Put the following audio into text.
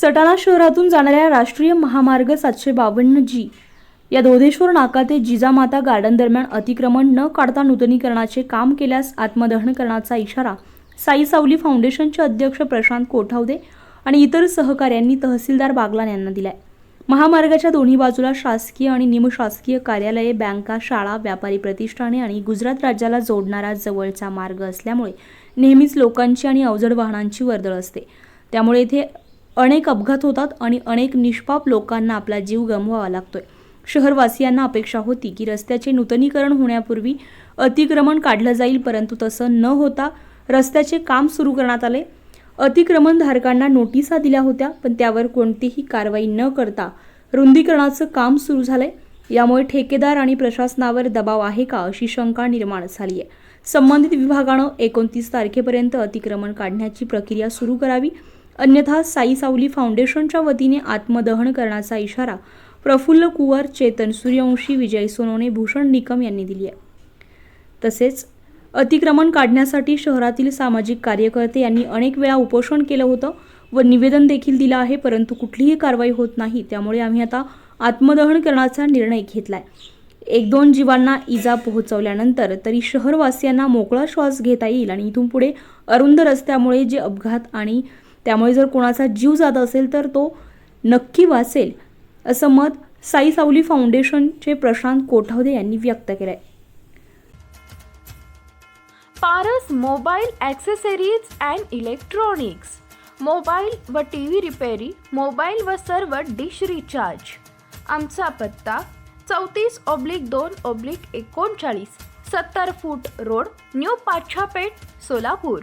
सटाणा शहरातून जाणाऱ्या राष्ट्रीय महामार्ग सातशे बावन्न जी या दोधेश्वर नाका ते जिजामाता गार्डन दरम्यान अतिक्रमण न काढता नूतनीकरणाचे काम केल्यास आत्मदहन करण्याचा इशारा साई सावली फाउंडेशनचे अध्यक्ष प्रशांत कोठावदे आणि इतर सहकाऱ्यांनी तहसीलदार बागलान यांना दिलाय. महामार्गाच्या दोन्ही बाजूला शासकीय आणि निमशासकीय कार्यालये बँका शाळा व्यापारी प्रतिष्ठाने आणि गुजरात राज्याला जोडणारा जवळचा मार्ग असल्यामुळे नेहमीच लोकांची आणि अवजड वाहनांची वर्दळ असते. त्यामुळे येथे अनेक अपघात होतात आणि अनेक निष्पाप लोकांना आपला जीव गमवावा लागतोय. शहरवासियांना अपेक्षा होती की रस्त्याचे नूतनीकरण होण्यापूर्वी अतिक्रमण काढलं जाईल परंतु तसं न होता रस्त्याचे काम सुरू करण्यात आले. अतिक्रमणधारकांना नोटिसा दिल्या होत्या पण त्यावर कोणतीही कारवाई न करता रुंदीकरणाचं काम सुरू झालंय. यामुळे ठेकेदार आणि प्रशासनावर दबाव आहे का अशी शंका निर्माण झाली आहे संबंधित विभागानं एकोणतीस तारखेपर्यंत अतिक्रमण काढण्याची प्रक्रिया सुरू करावी अन्यथा साई सावली फाउंडेशनच्या वतीने आत्मदहन करण्याचा इशारा प्रफुल्ल कुवर चेतन सूर्यवंशी विजय सोनवणे भूषण निकम यांनी दिली आहे. तसेच अतिक्रमण काढण्यासाठी शहरातील सामाजिक कार्यकर्ते यांनी अनेक वेळा उपोषण केलं होतं व निवेदन देखील दिलं आहे परंतु कुठलीही कारवाई होत नाही. त्यामुळे आम्ही आता आत्मदहन करण्याचा निर्णय घेतलाय. एक दोन जीवांना इजा पोहोचवल्यानंतर तरी शहरवासियांना मोकळा श्वास घेता येईल आणि इथून पुढे अरुंद रस्त्यामुळे जे अपघात आणि त्यामुळे जर कोणाचा जीव जात असेल तर तो नक्की वाचेल असं मत साई सावली फाउंडेशनचे प्रशांत कोठावदे यांनी व्यक्त केलं आहे Paras mobile accessories and electronics. Mobile व टी व्ही रिपेरी मोबाईल व सर्व डिश रिचार्ज. आमचा पत्ता चौतीस ऑब्लिक दोन ऑब्लिक एकोणचाळीस सत्तर foot road new Pachhapeth Solapur.